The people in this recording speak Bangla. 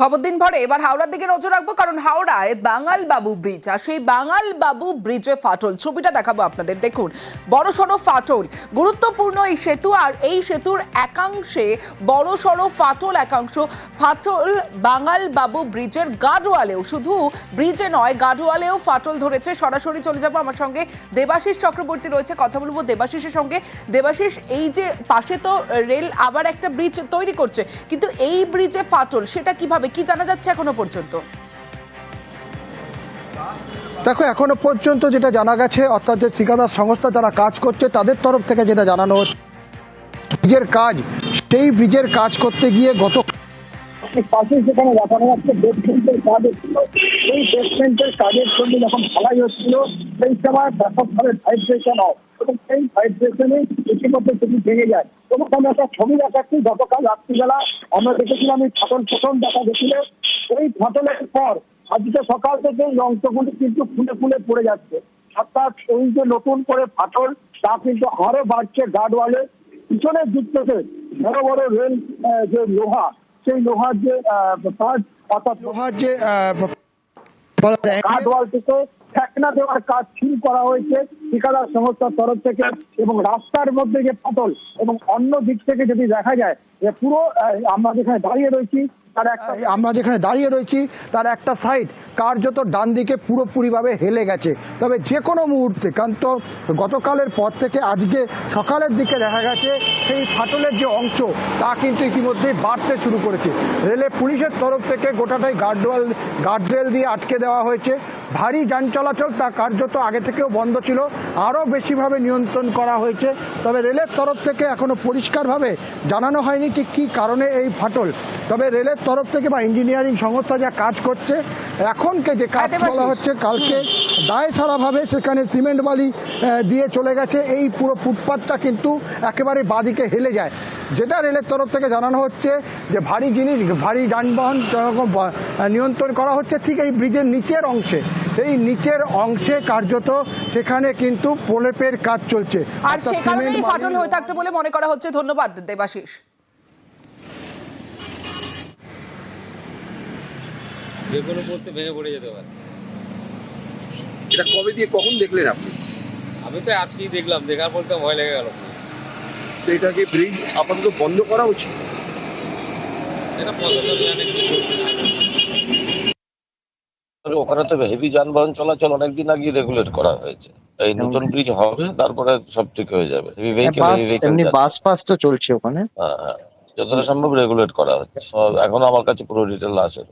খবর দিন ভরে এবার হাওড়ার দিকে নজর রাখব, কারণ হাওড়ায় বাঙাল বাবু ব্রিজ আর সেই বাঙাল বাবু ব্রিজে ফাটল। ছবিটা দেখাবো আপনাদের। দেখুন, বড় সড়ো ফাটল, গুরুত্বপূর্ণ এই সেতু, আর এই সেতুর একাংশে বড় সড়ো ফাটল একাংশ। ফাটল বাঙাল বাবু ব্রিজের গার্ডওয়ালেও শুধু ব্রিজে নয় গার্ডওয়ালেও ফাটল ধরেছে। সরাসরি চলে যাব আমার সঙ্গে দেবাশিস চক্রবর্তী রয়েছে, কথা বলব দেবাশিসের সঙ্গে। দেবাশিস, এই যে পাশে তো রেল আবার একটা ব্রিজ তৈরি করছে, কিন্তু এই ব্রিজে ফাটল, সেটা কীভাবে কি জানা যাচ্ছে এখনও পর্যন্ত? দেখো এখনও পর্যন্ত যেটা জানা গেছে অর্থাৎ যে ঠিকাদার সংস্থা যারা কাজ করছে তাদের তরফ থেকে যেটা জানানো হচ্ছে ব্রিজের কাজ সেই ব্রিজের কাজ করতে গিয়ে গত পাশে যেখানে দেখানো যাচ্ছে বেসমেন্টের কাজ হচ্ছিল। সেই বেসমেন্টের কাজের জন্য যখন ঢালাই হচ্ছিল সেই সময় ব্যাপকভাবে ভাইব্রেশন হয় এবং সেই ভাইব্রেশনে ইতিমধ্যে সেটি ভেঙে যায়। এবং আমি একটা ছবি দেখাচ্ছি গতকাল রাত্রিবেলা আমরা দেখেছিলাম এই ফাটল প্রথম দেখা গেছিল। এই ফাটলের পর আজকে সকাল থেকে এই অংশগুলি কিন্তু ফুলে ফুলে পড়ে যাচ্ছে। অর্থাৎ এই যে নতুন করে ফাটল তা কিন্তু আরও বাড়ছে গার্ডওয়ালে পিছনের দিক থেকে বড় বড় রেল যে লোহা সেই লোহার যে পার্ট অর্থাৎ লোহার যে যায়, গার্ডওয়ালটিকে ঠেকনা দেওয়ার কাজ শুরু করা হয়েছে। ঠিকাদার সংস্থার তরফ থেকে এবং রাস্তার মধ্যে যে পটল এবং অন্য দিক থেকে যদি দেখা যায় যে পুরো আমরা যেখানে দাঁড়িয়ে রয়েছি আমরা যেখানে দাঁড়িয়ে রয়েছি, তার একটা সাইড কার্যত ডান দিকে পুরোপুরিভাবে হেলে গেছে। তবে যে কোনো মুহূর্তে, কারণ তো গতকালের পর থেকে আজকে সকালের দিকে দেখা গেছে, সেই ফাটলের যে অংশ, তা কিন্তু ইতিমধ্যেই বাড়তে শুরু করেছে। রেলে পুলিশের তরফ থেকে গোটাটাই গার্ডওয়াল, গার্ডরেল দিয়ে আটকে দেওয়া হয়েছে। ভারী যান চলাচল তা কার্যত আগে থেকেও বন্ধ ছিল। আরও বেশিভাবে নিয়ন্ত্রণ করা হয়েছে। তবে রেলের তরফ থেকে এখনও পরিষ্কারভাবে জানানো হয়নি ঠিক কী কারণে এই ফাটল। তবে রেলের তরফ থেকে বা ইঞ্জিনিয়ারিং সংস্থা যা কাজ করছে এখনকে যে কাজ বলা হচ্ছে কালকে দায় সারাভাবে সেখানে সিমেন্ট বালি দিয়ে চলে গেছে। এই পুরো ফুটপাথটা কিন্তু একেবারে বাদিকে হেলে যায়। যেটা রেলের তরফ থেকে জানানো হচ্ছে যে ভারী জিনিস ভারী যানবাহন ব- নিয়ন্ত্রণ করা হচ্ছে ঠিক এই ব্রিজের নিচের অংশে। এই নিচের অংশে কার্যত সেখানে কিন্তু প্রলেপের কাজ চলছে। আর সে কারণেই ফাটল হয়ে থাকতে বলে মনে করা হচ্ছে। ধন্যবাদ দেবাশিস। যে কোনো মুহূর্তে ভেঙে পড়ে যেতে পারে। এটা কবে দিয়ে কখন দেখলেন আপনি? আমি তো আজকেই দেখলাম দেখার পর তো ভয় লেগে গেল। তো এটাকে ব্রিজ আপাতত বন্ধ করা উচিত? এটা প্রশাসন জানে কি করছে না। ওখানে তো হেভি যানবাহন চলাচল অনেকদিন আগে রেগুলেট করা হয়েছে। এই নতুন ব্রিজ হবে তারপরে সব ঠিক হয়ে যাবে। Heavy vehicle bus heavy vehicle bus ফাস তো চলছে ওখানে। যতটা সম্ভব রেগুলেট করা হচ্ছে। এখনও আমার কাছে পুরো ডিটেল আসে